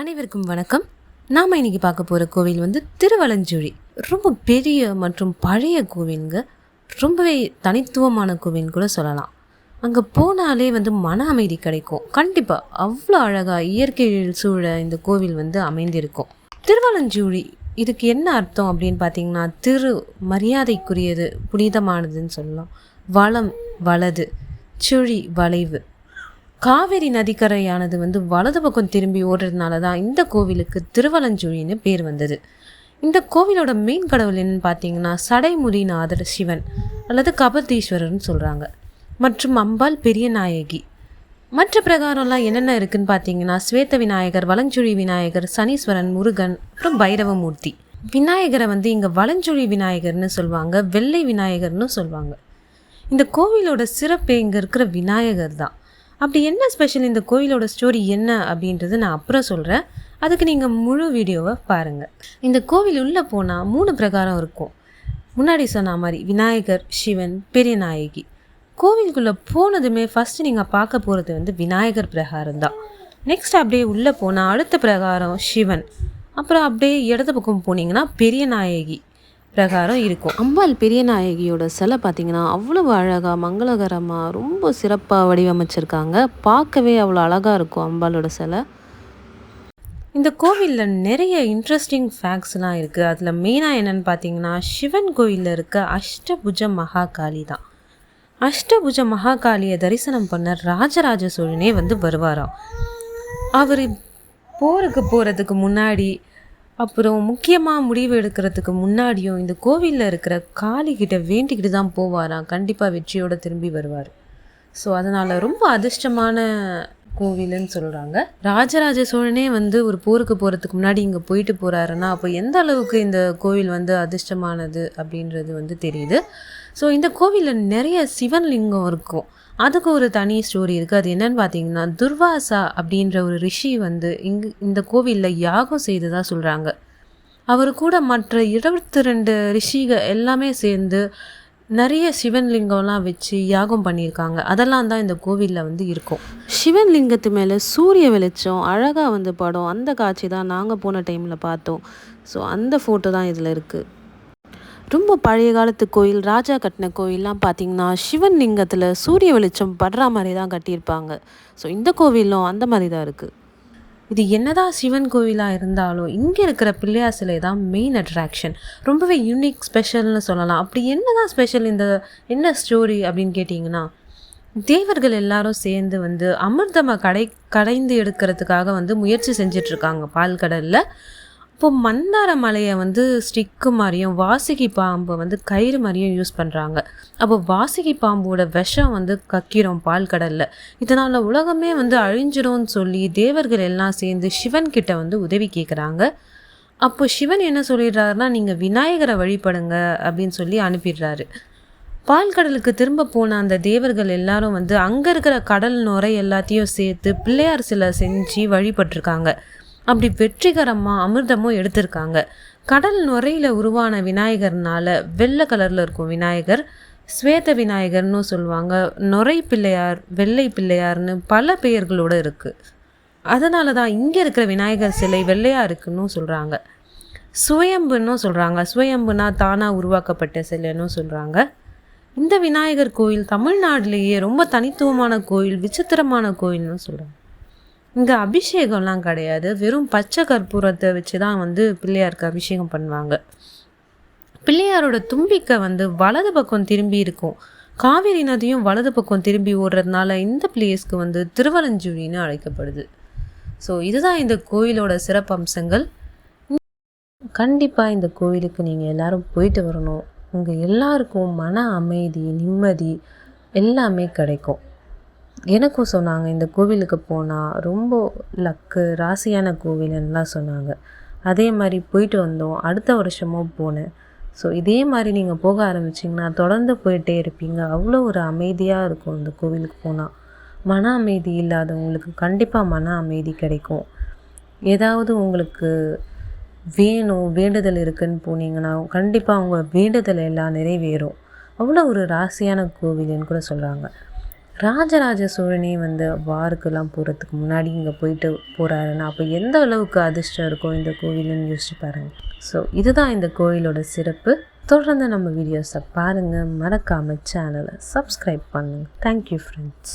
அனைவருக்கும் வணக்கம். நாம் இன்னைக்கு பார்க்க போகிற கோவில் வந்து திருவலஞ்சுழி. ரொம்ப பெரிய மற்றும் பழைய கோவிலுங்க. ரொம்பவே தனித்துவமான கோவில்னு கூட சொல்லலாம். அங்கே போனாலே வந்து மன அமைதி கிடைக்கும். கண்டிப்பாக அவ்வளோ அழகாக இயற்கை சூழ இந்த கோவில் வந்து அமைந்திருக்கும். திருவலஞ்சூழி இதுக்கு என்ன அர்த்தம் அப்படின்னு பார்த்தீங்கன்னா திரு மரியாதைக்குரியது புனிதமானதுன்னு சொல்லலாம். வளம் வலது சுழி வளைவு. காவேரி நதிக்கரையானது வந்து வலது பக்கம் திரும்பி ஓடுறதுனால தான் இந்த கோவிலுக்கு திருவலஞ்சுழின்னு பேர் வந்தது. இந்த கோவிலோட மெயின் கடவுள் என்னன்னு பார்த்தீங்கன்னா சடைமுடிநாதர் சிவன் அல்லது கபதீஸ்வரர்னு சொல்கிறாங்க மற்றும் அம்பாள் பெரிய நாயகி. மற்ற பிரகாரம்லாம் என்னென்ன இருக்குன்னு பார்த்தீங்கன்னா ஸ்வேத விநாயகர் வலஞ்சுழி விநாயகர் சனீஸ்வரன் முருகன் அப்புறம் பைரவமூர்த்தி. விநாயகரை வந்து இங்கே வலஞ்சுழி விநாயகர்னு சொல்லுவாங்க வெள்ளை விநாயகர்னு சொல்லுவாங்க. இந்த கோவிலோட சிறப்பு இங்கே இருக்கிற விநாயகர் தான் அப்படி என்ன ஸ்பெஷல் இந்த கோவிலோட ஸ்டோரி என்ன அப்படின்றது நான் அப்புறம் சொல்கிறேன் அதுக்கு நீங்கள் முழு வீடியோவை பாருங்கள் இந்த கோவில் உள்ளே போனால் மூணு பிரகாரம் இருக்கும். முன்னாடி சொன்ன மாதிரி விநாயகர் சிவன் பெரிய நாயகி. கோவிலுக்குள்ளே போனதுமே ஃபஸ்ட்டு நீங்கள் பார்க்க போகிறது வந்து விநாயகர் பிரகாரம் தான். நெக்ஸ்ட் அப்படியே உள்ளே போனால் அடுத்த பிரகாரம் சிவன். அப்புறம் அப்படியே இடது பக்கம் போனீங்கன்னா பெரிய நாயகி. பிரகாரம் இருக்கும். அம்பாள் பெரிய நாயகியோட சிலை பார்த்தீங்கன்னா அவ்வளவு அழகாக மங்களகரமாக ரொம்ப சிறப்பாக வடிவமைச்சிருக்காங்க. பார்க்கவே அவ்வளோ அழகாக இருக்கும் அம்பாளோட சிலை. இந்த கோவிலில் நிறைய இன்ட்ரெஸ்டிங் ஃபேக்ட்ஸ்லாம் இருக்குது அதில் மெயினாக என்னென்னு பார்த்தீங்கன்னா சிவன் கோயிலில் இருக்க அஷ்டபுஜ மகாகாளி தான். அஷ்டபுஜ மகாகாளியை தரிசனம் பண்ண ராஜராஜ சோழனே வந்து வருவாராம். அவர் போருக்கு போகிறதுக்கு முன்னாடி அப்புறம் முக்கியமாக முடிவு எடுக்கிறதுக்கு முன்னாடியும் இந்த கோவிலில் இருக்கிற காளிக்கிட்ட வேண்டிக்கிட்டு தான் போவாராம். கண்டிப்பாக வெற்றியோடு திரும்பி வருவார். ஸோ அதனால் ரொம்ப அதிர்ஷ்டமான கோவிலுன்னு சொல்கிறாங்க ராஜராஜ சோழனே வந்து ஒரு போருக்கு போகிறதுக்கு முன்னாடி இங்கே போயிட்டு போகிறாருன்னா அப்போ எந்த அளவுக்கு இந்த கோவில் வந்து அதிர்ஷ்டமானது அப்படின்றது வந்து தெரியுது. ஸோ இந்த கோவிலில் நிறைய சிவன் லிங்கம் இருக்கும். அதுக்கு ஒரு தனி ஸ்டோரி இருக்குது அது என்னன்னு பார்த்தீங்கன்னா துர்வாசா அப்படின்ற ஒரு ரிஷி வந்து இங்கு இந்த கோவிலில் யாகம் செய்ததாக சொல்கிறாங்க அவர் கூட மற்ற இருபத்தி ரெண்டு ரிஷிகள் எல்லாமே சேர்ந்து நிறைய சிவன் லிங்கம்லாம் வச்சு யாகம் பண்ணியிருக்காங்க. அதெல்லாம் தான் இந்த கோவிலில் வந்து இருக்கும். சிவன் லிங்கத்து மேலே சூரிய வெளிச்சம் அழகாக வந்து படம் அந்த காட்சி தான் நாங்கள் போன டைமில் பார்த்தோம். ஸோ அந்த ஃபோட்டோ தான் இதில் இருக்குது ரொம்ப பழைய காலத்து கோயில் ராஜா கட்டின கோயிலெலாம் பார்த்திங்கன்னா சிவன் லிங்கத்தில் சூரிய வெளிச்சம் படுற மாதிரி தான் கட்டியிருப்பாங்க. ஸோ இந்த கோவிலும் அந்த மாதிரி தான் இருக்குது இது என்னதான் சிவன் கோவிலாக இருந்தாலும் இங்கே இருக்கிற பிள்ளையார் சிலை தான் மெயின் அட்ராக்ஷன் ரொம்பவே யூனிக் ஸ்பெஷல்னு சொல்லலாம். அப்படி என்னதான் ஸ்பெஷல் இந்த என்ன ஸ்டோரி அப்படின்னு கேட்டிங்கன்னா தேவர்கள் எல்லாரும் சேர்ந்து வந்து அமிர்தமாக கடை கடைந்து எடுக்கிறதுக்காக வந்து முயற்சி செஞ்சிட்ருக்காங்க பால் கடலில் இப்போ மந்தார மலையை வந்து ஸ்டிக்கு மாதிரியும் வாசுகி பாம்பை வந்து கயிறு மாதிரியும் யூஸ் பண்ணுறாங்க அப்போ வாசுகி பாம்போட விஷம் வந்து கக்கிரும் பால் கடலில். இதனால் உலகமே வந்து அழிஞ்சிரும்னு சொல்லி தேவர்கள் எல்லாம் சேர்ந்து சிவன் கிட்ட வந்து உதவி கேட்குறாங்க அப்போ சிவன் என்ன சொல்லிடுறாருன்னா நீங்கள் விநாயகரை வழிபடுங்க அப்படின்னு சொல்லி அனுப்பிடுறாரு. பால் கடலுக்கு திரும்ப போன அந்த தேவர்கள் எல்லாரும் வந்து அங்கே இருக்கிற கடல் நுரை எல்லாத்தையும் சேர்த்து பிள்ளையார் சிலை செஞ்சு வழிபட்டிருக்காங்க. அப்படி வெற்றிகரமாக அமிர்தமும் எடுத்திருக்காங்க. கடல் நுரையில் உருவான விநாயகர்னால வெள்ளை கலரில் இருக்கும் விநாயகர் ஸ்வேத விநாயகர்னு சொல்லுவாங்க. நுரை பிள்ளையார் வெள்ளை பிள்ளையார்னு பல பெயர்களோடு இருக்குது அதனால தான் இங்கே இருக்கிற விநாயகர் சிலை வெள்ளையாக இருக்குன்னு சொல்கிறாங்க சுயம்புன்னு சொல்கிறாங்க சுயம்புனா தானாக உருவாக்கப்பட்ட சிலைன்னு சொல்கிறாங்க இந்த விநாயகர் கோயில் தமிழ்நாட்டிலேயே ரொம்ப தனித்துவமான கோயில் விசித்திரமான கோயில்னு சொல்கிறாங்க இங்கே அபிஷேகம்லாம் கிடையாது. வெறும் பச்சை கற்பூரத்தை வச்சு தான் வந்து பிள்ளையாருக்கு அபிஷேகம் பண்ணுவாங்க. பிள்ளையாரோட தும்பிக்கை வந்து வலது பக்கம் திரும்பி இருக்கும். காவேரி நதியும் வலது பக்கம் திரும்பி ஓடுறதுனால இந்த பிளேஸ்க்கு வந்து திருவலஞ்சுழின்னு அழைக்கப்படுது. ஸோ இதுதான் இந்த கோயிலோட சிறப்பம்சங்கள். கண்டிப்பாக இந்த கோவிலுக்கு நீங்கள் எல்லாரும் போயிட்டு வரணும். உங்கள் எல்லாருக்கும் மன அமைதி நிம்மதி எல்லாமே கிடைக்கும். எனக்கும் சொன்னாங்க இந்த கோவிலுக்கு போனால் ரொம்ப லக்கு ராசியான கோவிலுன்னெலாம் சொன்னாங்க. அதே மாதிரி போயிட்டு வந்தோம் அடுத்த வருஷமும் போனேன். ஸோ இதே மாதிரி நீங்கள் போக ஆரம்பிச்சிங்கன்னா தொடர்ந்து போயிட்டே இருப்பீங்க. அவ்வளோ ஒரு அமைதியாக இருக்கும் இந்த கோவிலுக்கு போனால் மன அமைதி இல்லாதவங்களுக்கு கண்டிப்பாக மன அமைதி கிடைக்கும். ஏதாவது உங்களுக்கு வேணும் வேண்டுதல் இருக்குன்னு போனீங்கன்னா கண்டிப்பாக உங்கள் வேண்டுதல் எல்லாம் நிறைவேறும். அவ்வளோ ஒரு ராசியான கோவில்னு கூட சொல்கிறாங்க ராஜராஜ சோழனே வந்து வாருக்கெல்லாம் போகிறதுக்கு முன்னாடி இங்கே போயிட்டு போகிறாருன்னா அப்போ எந்த அளவுக்கு அதிர்ஷ்டம் இருக்கும் இந்த கோவிலுன்னு யோசிச்சு பாருங்கள் ஸோ இதுதான் இந்த கோயிலோட சிறப்பு. தொடர்ந்து நம்ம வீடியோஸை பாருங்கள் மறக்காமல் சேனலை சப்ஸ்கிரைப் பண்ணுங்கள் தேங்க்யூ ஃப்ரெண்ட்ஸ்